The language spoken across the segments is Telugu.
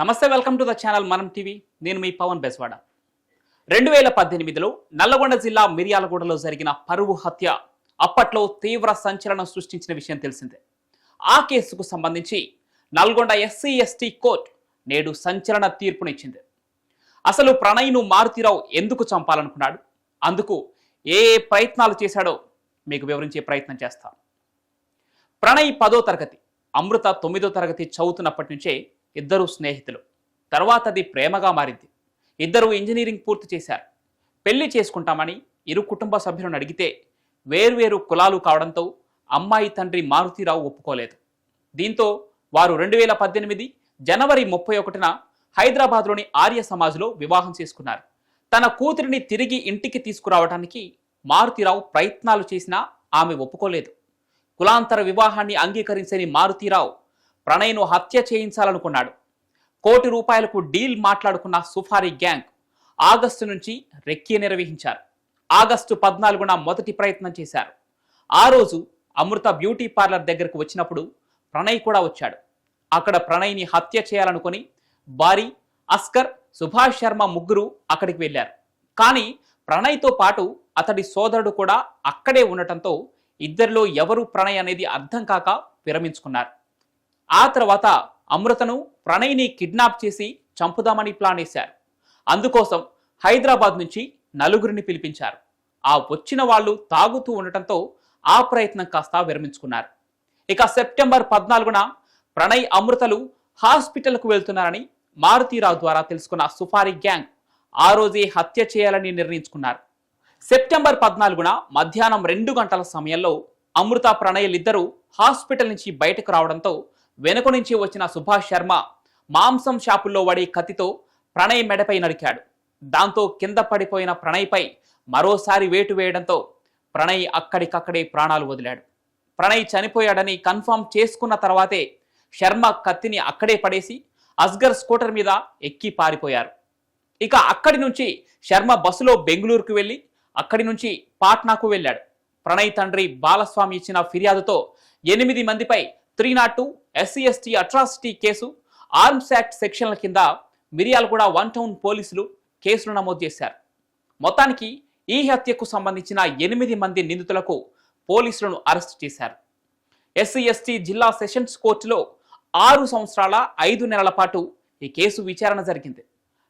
నమస్తే welcome to the channel Manam TV. నేను మీ పవన్ బెస్వాడ. రెండు వేల పద్దెనిమిదిలో నల్లగొండ జిల్లా మిర్యాలగూడలో జరిగిన పరువు హత్య అప్పట్లో తీవ్ర సంచలనం సృష్టించిన విషయం తెలిసిందే. ఆ కేసుకు సంబంధించి నల్గొండ ఎస్సీ ఎస్టీ కోర్టు నేడు సంచలన తీర్పునిచ్చింది అసలు ప్రణయ్ను మారుతీరావు ఎందుకు చంపాలనుకున్నాడు? అందుకు ఏ ఏ ప్రయత్నాలు చేశాడో మీకు వివరించే ప్రయత్నం చేస్తాను ప్రణయ్ పదో తరగతి అమృత తొమ్మిదో తరగతి చదువుతున్నప్పటి నుంచే ఇద్దరు స్నేహితులు. తర్వాత అది ప్రేమగా మారింది. ఇద్దరు ఇంజనీరింగ్ పూర్తి చేశారు. పెళ్ళి చేసుకుంటామని ఇరు కుటుంబ సభ్యులను అడిగితే వేర్వేరు కులాలు కావడంతో అమ్మాయి తండ్రి మారుతీరావు ఒప్పుకోలేదు. దీంతో వారు రెండు వేల పద్దెనిమిది జనవరి ముప్పై ఒకటిన హైదరాబాద్లోని ఆర్య సమాజ్లో వివాహం చేసుకున్నారు. తన కూతురిని తిరిగి ఇంటికి తీసుకురావడానికి మారుతీరావు ప్రయత్నాలు చేసినా ఆమె ఒప్పుకోలేదు. కులాంతర వివాహాన్ని అంగీకరించని మారుతీరావు ప్రణయ్ను హత్య చేయించాలనుకున్నాడు. కోటి రూపాయలకు డీల్ మాట్లాడుకున్న సుఫారీ గ్యాంగ్ ఆగస్టు నుంచి రెక్కి నిర్వహించారు. ఆగస్టు పద్నాలుగున మొదటి ప్రయత్నం చేశారు. ఆ రోజు అమృత బ్యూటీ పార్లర్ దగ్గరకు వచ్చినప్పుడు ప్రణయ్ కూడా వచ్చాడు. అక్కడ ప్రణయ్ని హత్య చేయాలనుకుని బారి అస్కర్ సుభాష్ శర్మ ముగ్గురు అక్కడికి వెళ్ళారు. కానీ ప్రణయ్తో పాటు అతడి సోదరుడు కూడా అక్కడే ఉండటంతో ఇద్దరిలో ఎవరు ప్రణయ్ అనేది అర్థం కాక విరమించుకున్నారు. ఆ తర్వాత అమృతను ప్రణయ్ని కిడ్నాప్ చేసి చంపుదామని ప్లాన్ వేశారు. అందుకోసం హైదరాబాద్ నుంచి నలుగురిని పిలిపించారు. ఆ వచ్చిన వాళ్ళు తాగుతూ ఉండటంతో ఆ ప్రయత్నం కాస్త విరమించుకున్నారు. ఇక సెప్టెంబర్ పద్నాలుగున ప్రణయ్ అమృతలు హాస్పిటల్కు వెళ్తున్నారని మారుతీరావు ద్వారా తెలుసుకున్న సుఫారీ గ్యాంగ్ ఆ రోజే హత్య చేయాలని నిర్ణయించుకున్నారు. సెప్టెంబర్ పద్నాలుగున మధ్యాహ్నం రెండు గంటల సమయంలో అమృత ప్రణయ్లిద్దరూ హాస్పిటల్ నుంచి బయటకు రావడంతో వెనుక నుంచి వచ్చిన సుభాష్ శర్మ మాంసం షాపుల్లో వాడే కత్తితో ప్రణయ్ మెడపై నరికాడు. దాంతో కింద పడిపోయిన ప్రణయ్పై మరోసారి వేటు వేయడంతో ప్రణయ్ అక్కడికక్కడే ప్రాణాలు వదిలాడు. ప్రణయ్ చనిపోయాడని కన్ఫర్మ్ చేసుకున్న తర్వాతే శర్మ కత్తిని అక్కడే పడేసి అస్గర్ స్కూటర్ మీద ఎక్కి పారిపోయారు. ఇక అక్కడి నుంచి శర్మ బస్సులో బెంగళూరుకు వెళ్ళి అక్కడి నుంచి పాట్నాకు వెళ్ళాడు. ప్రణయ్ తండ్రి బాలస్వామి ఇచ్చిన ఫిర్యాదుతో ఎనిమిది మందిపై three nought two SC ST atrocity case arms act సెక్షన్ల కింద మిరియాలగూడ వన్ టౌన్ పోలీసులు కేసులు నమోదు చేశారు. మొత్తానికి ఈ హత్యకు సంబంధించిన ఎనిమిది మంది నిందితులకు పోలీసులను అరెస్ట్ చేశారు. ఎస్సీ ఎస్టీ జిల్లా సెషన్స్ కోర్టులో ఆరు సంవత్సరాల ఐదు నెలల పాటు ఈ కేసు విచారణ జరిగింది.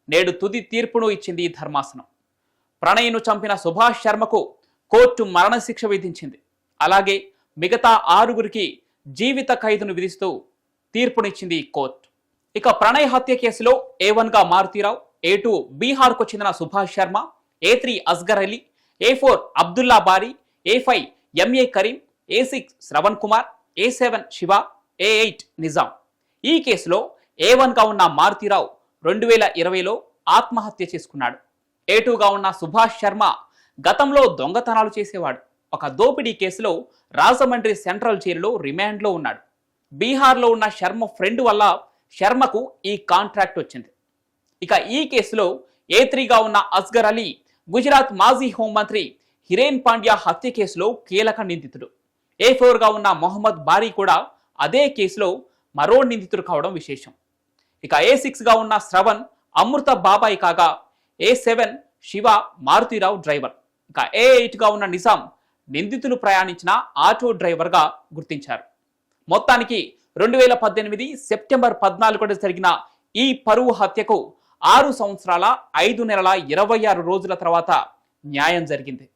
నేడు తుది తీర్పును ఇచ్చింది ఈ ధర్మాసనం. ప్రణయ్ను చంపిన సుభాష్ శర్మకు కోర్టు మరణశిక్ష విధించింది. అలాగే మిగతా ఆరుగురికి జీవిత ఖైదును విధిస్తూ తీర్పునిచ్చింది కోర్టు. ఇక ప్రణయ్ హత్య కేసులో ఏ వన్గా మారుతీరావు ఏ టూ బీహార్కు చెందిన Subhash Sharma A three Asghar Ali A four Abdullah Bari A five MA Karim A six Shravan Kumar A seven Shiva A eight Nizam. ఈ కేసులో ఏ వన్గా ఉన్న మారుతీరావు రెండు వేల ఇరవైలో ఆత్మహత్య చేసుకున్నాడు. ఏ టూగా ఉన్న సుభాష్ శర్మ గతంలో దొంగతనాలు చేసేవాడు. ఒక దోపిడీ కేసులో రాజమండ్రి సెంట్రల్ జైలులో రిమాండ్లో ఉన్నాడు. బీహార్లో ఉన్న శర్మ ఫ్రెండ్ వల్ల శర్మకు ఈ కాంట్రాక్ట్ వచ్చింది. ఇక ఈ కేసులో ఏ త్రీగా ఉన్న అస్గర్ అలీ గుజరాత్ మాజీ హోంమంత్రి హిరేన్ పాండ్యా హత్య కేసులో కీలక నిందితుడు. ఏ ఫోర్గా ఉన్న మొహమ్మద్ బారీ కూడా అదే కేసులో మరో నిందితుడు కావడం విశేషం. ఇక ఏ సిక్స్గా ఉన్న శ్రవణ్ అమృత బాబాయ్ కాగా A seven Shiva Maruthi Rao driver. ఇక ఏ ఎయిట్గా ఉన్న నిజాం నిందితులు ప్రయాణించిన ఆటో డ్రైవర్గా గుర్తించారు. మొత్తానికి రెండు వేల పద్దెనిమిది సెప్టెంబర్ పద్నాలుగున జరిగిన ఈ పరువు హత్యకు ఆరు సంవత్సరాల ఐదు నెలల ఇరవై ఆరు రోజుల తర్వాత న్యాయం జరిగింది.